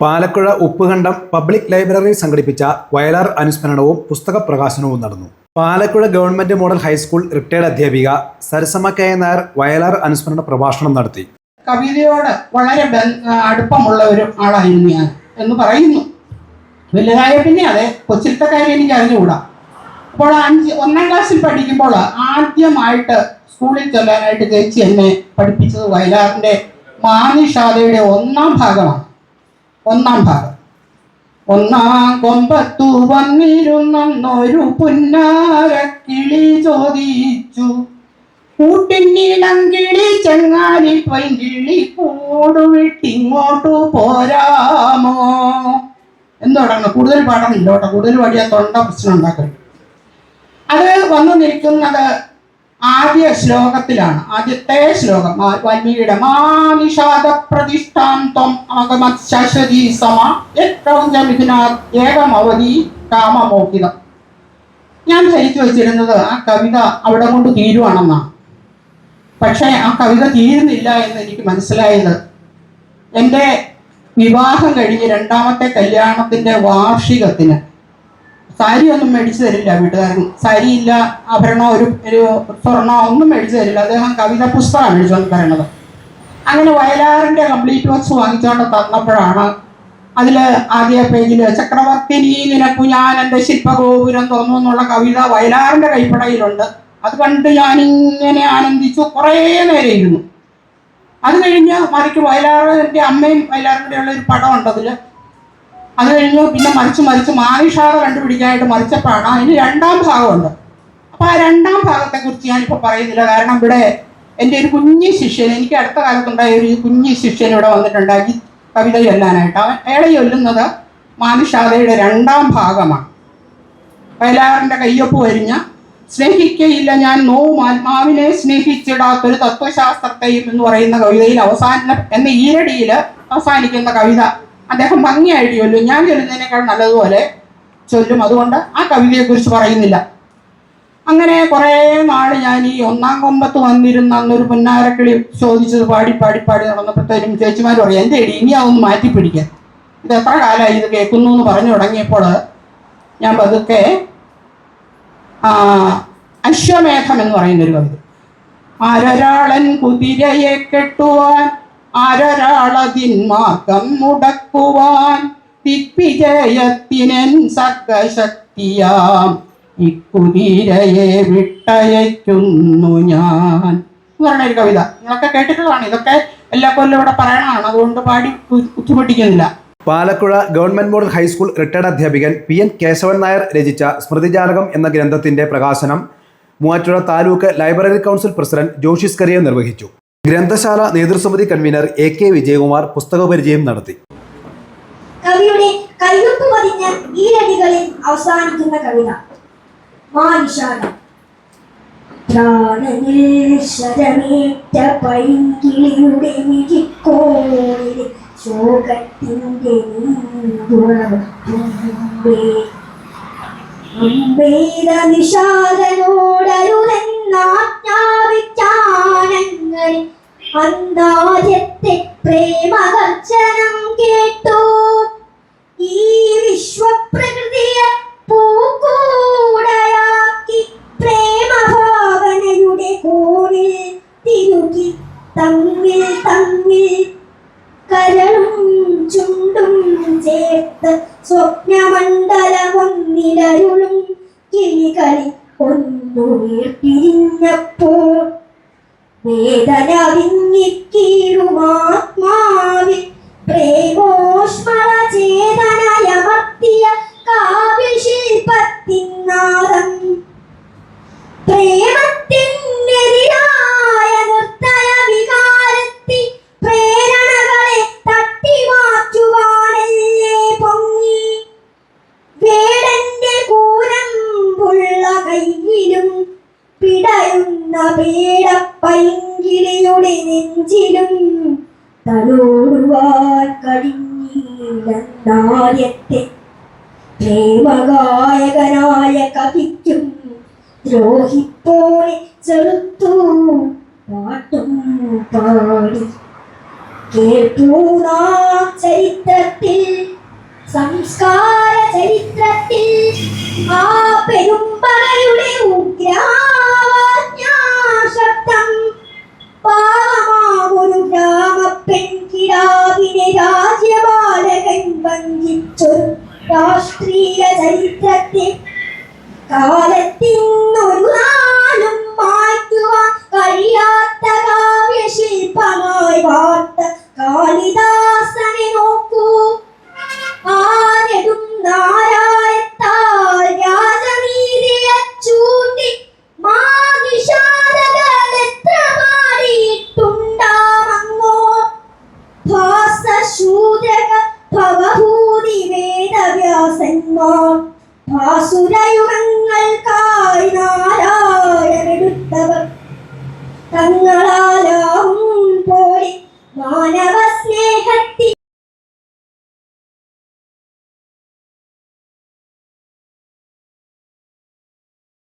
Palakuzha Uppukandam public library സംഘടിപ്പിച്ച വയലാർ അനുസ്മരണവും പുസ്തക പ്രകാശനവും നടന്നു. Palakkuzha government model high school retired അധ്യാപിക സരസമ്മ കെ നായർ വയലാർ അനുസ്മരണ പ്രഭാഷണം നടത്തി. കവിതയോട് വളരെ അടുപ്പമുള്ള ഒരു ആളായിരുന്നു ഞാൻ എന്ന് പറയുന്നു. വലുതായ പിന്നെ അതെ കൊച്ചിലത്തെ കാര്യം എനിക്ക് അറിഞ്ഞുകൂടാ. അപ്പോൾ അഞ്ച് ഒന്നാം ക്ലാസ്സിൽ പഠിക്കുമ്പോൾ ആദ്യമായിട്ട് സ്കൂളിൽ ചെല്ലാനായിട്ട് ചേച്ചി എന്നെ പഠിപ്പിച്ചത് വയലാറിന്റെ മാനിഷാദയുടെ ഒന്നാം ഭാഗമാണ്. ഒന്നാം ഭാഗം. ഒന്നാം കൊമ്പത്തു വന്നിരുന്നൊരു പുന്നാര കിളി ചോദിച്ചു. കൂട്ടിനീളം കിളി ചെങ്ങാലി പൈങ്കിളി കൂടുവിട്ടിങ്ങോട്ടു പോരാമോ? എന്ന് തുടങ്ങണം കൂടുതൽ പാടാനില്ല കേട്ടോ കൂടുതൽ പാടിയാ തൊണ്ട പ്രശ്നം ഉണ്ടാക്കും അത് വന്നു നിൽക്കുന്നത് ആദ്യ ശ്ലോകത്തിലാണ് ആദ്യത്തെ ശ്ലോകം. വാൽമീകിയുടെ മാനിഷാദ പ്രതിഷ്ഠാന്തം ആഗമത് ശാശ്വതി സമ. ഏകം അവധി കാമമോഹിതം. ഞാൻ ധരിച്ചു വെച്ചിരുന്നത് ആ കവിത അവിടെ കൊണ്ട് തീരുവാണെന്നാണ്. പക്ഷേ ആ കവിത തീരുന്നില്ല എന്ന് എനിക്ക് മനസ്സിലായത് എന്റെ വിവാഹം കഴിഞ്ഞ് രണ്ടാമത്തെ കല്യാണത്തിന്റെ വാർഷികത്തിന് സാരി ഒന്നും മേടിച്ചു തരില്ല വീട്ടുകാരൻ സാരി ഇല്ല ആഭരണം ഒരു ഒരു സ്വർണ ഒന്നും മേടിച്ചു തരില്ല. അദ്ദേഹം കവിത പുസ്തകമാണ് മേടിച്ചുകൊണ്ട് പറയണത് അങ്ങനെ വയലാറിന്റെ കംപ്ലീറ്റ് വർക്ക്സ് വാങ്ങിച്ചുകൊണ്ട് തന്നപ്പോഴാണ് അതിൽ ആദ്യ പേജിൽ ചക്രവർത്തിനി നിനക്കു ഞാൻ എന്റെ ശില്പഗോപുരം തോന്നുന്നു എന്നുള്ള കവിത വയലാറിന്റെ കൈപ്പടയിലുണ്ട്. അത് കണ്ട് ഞാനിങ്ങനെ ആനന്ദിച്ചു. കുറേ നേരം ഇരുന്നു. അത് കഴിഞ്ഞ് മറിക്ക് വയലാറിന്റെ അമ്മയും വയലാറിന്റെ ഉള്ള ഒരു പടമുണ്ട് അതിൽ അത് കഴിഞ്ഞു പിന്നെ മറിച്ച് മറിച്ച് മാനിഷാറ കണ്ടുപിടിക്കാനായിട്ട് മറിച്ചപ്പോഴാണ് അതിന് രണ്ടാം ഭാഗമുണ്ട്. അപ്പോൾ ആ രണ്ടാം ഭാഗത്തെ ഭാഗത്തെക്കുറിച്ച് ഞാനിപ്പോൾ പറയുന്നില്ല. കാരണം ഇവിടെ എന്റെ ഒരു കുഞ്ഞു ശിഷ്യൻ എനിക്ക് അടുത്ത കാലത്തുണ്ടായ ഒരു കുഞ്ഞു ശിഷ്യൻ ഇവിടെ വന്നിട്ടുണ്ടായി കവിത ചൊല്ലാനായിട്ട്. അവൻ അയാളെ ചൊല്ലുന്നത് മാനുഷാദയുടെ രണ്ടാം ഭാഗമാണ്. വയലാറിന്റെ കയ്യൊപ്പ് വരിഞ്ഞ സ്നേഹിക്കയില്ല ഞാൻ നോവും ആത്മാവിനെ സ്നേഹിച്ചിടാത്തൊരു തത്വശാസ്ത്രത്തെയും എന്ന് പറയുന്ന കവിതയിൽ അവസാന എന്ന ഈരടിയിൽ അവസാനിക്കുന്ന കവിത അദ്ദേഹം ഭംഗിയായിട്ട് ചൊല്ലും ഞാൻ ചൊല്ലുന്നതിനേക്കാൾ നല്ലതുപോലെ ചൊല്ലും. അതുകൊണ്ട് ആ കവിതയെക്കുറിച്ച് പറയുന്നില്ല. അങ്ങനെ കുറേ നാൾ ഞാൻ ഈ ഒന്നാം കൊമ്പത്ത് വന്നിരുന്ന അന്നൊരു പുന്നാരക്കിളി ചോദിച്ചത് പാടി പാടി പാടി നടന്നപ്പോഴത്തേനും ചേച്ചിമാർ പറയും എന്റെ ഇടി ഇനി അതൊന്ന് മാറ്റി പിടിക്കാൻ ഇത് എത്ര കാലമായി ഇത് കേൾക്കുന്നു എന്ന് പറഞ്ഞു തുടങ്ങിയപ്പോൾ ഞാൻ പതുക്കെ അശ്വമേഘം എന്ന് പറയുന്നൊരു കവിത. ആരൊരാളൻ കുതിരയെ കെട്ടുവാൻ ആരൊരാളതിൻ മാർഗം മുടക്കുവാൻ ദിഗ്വിജയത്തിനൻ സർഗശക്തിയാം. ഇക്കുതിരയെ വിട്ടയക്കുന്നു ഞാൻ. എന്ന് പറഞ്ഞ ഒരു കവിത. നിങ്ങളൊക്കെ കേട്ടിട്ടുള്ളതാണ്. ഇതൊക്കെ എല്ലാ കൊല്ലം ഇവിടെ പറയണതാണ്. അതുകൊണ്ട് പാടി ബുദ്ധിമുട്ടിക്കുന്നില്ല. Palakkuzha government model high school retired അധ്യാപികൻ P N Keshavan Nair രചിച്ച സ്മൃതിജാലകം എന്ന ഗ്രന്ഥത്തിന്റെ പ്രകാശനം Muvattupuzha taluk library council president ജോഷിസ്കരിയെ നിർവഹിച്ചു. ഗ്രന്ഥശാല നേതൃസമിതി കൺവീനർ എ കെ വിജയകുമാർ പുസ്തക പരിചയം നടത്തി. കവിയുടെ കയ്യൊപ്പ് പതിഞ്ഞ ഈരടികളിൽ അവസാനിക്കുന്ന കവിത. ശരമേറ്റ അന്താര്യത്തെ പ്രേമകർച്ചനം കേട്ടു. ഈ വിശ്വപ്രകൃതിയെ പൂക്കൂടയാക്കി പ്രേമഭാവനയുടെ കോണിൽ തിരുകി തമ്മിൽ തമ്മിൽ കരളും ചുണ്ടും ചേർത്ത് സ്വപ്നമണ്ഡലമൊന്നിലരുളും കിളികളി ഒന്നുവീർപ്പിരിഞ്ഞപ്പോൾ വേദന വിങ്ങിക്കീടുമാത്മാവിൽ പ്രേമോഷ്മള ചേതനയമർത്തിയ കാവ്യശില്പത്തിനാദം. പ്രേമത്തിനെതിരായ നിർത്തയ വികാരത്തിൽ പ്രേരണകളെ തട്ടിമാറ്റുവാനല്ലേ പൊങ്ങി. വേടന്റെ കൂരമ്പുള്ള കയ്യിലും പിടയുന്ന പേടപ്പൈങ്കിളിയുടെ നെഞ്ചിലും തലോടുവാൻ കഴിഞ്ഞില്ലെന്നാര്യത്തെ പ്രേമഗായകനായ കവിക്കും ദ്രോഹിപ്പോയി ചെറുത്തു പാട്ടും പാടി. കേട്ടു നാം ചരിത്രത്തിൽ സംസ്കാര ചരിത്രത്തിൽ ആ പെരുമ്പറയുടെ ഉഗ്രാജ്ഞാശബ്ദം കാലത്തിനൊരു നാളും കഴിയാത്ത കാവ്യശില്പമായി വാർത്ത കാളിദാസനെ നോക്കൂ. ആരും നാരായത്താൽ വേദവ്യാസന്മാർ ഭാസുരയുഗങ്ങൾക്കായി നിങ്ങളാലാവും പോലെ മാനവ സ്നേഹത്തിൽ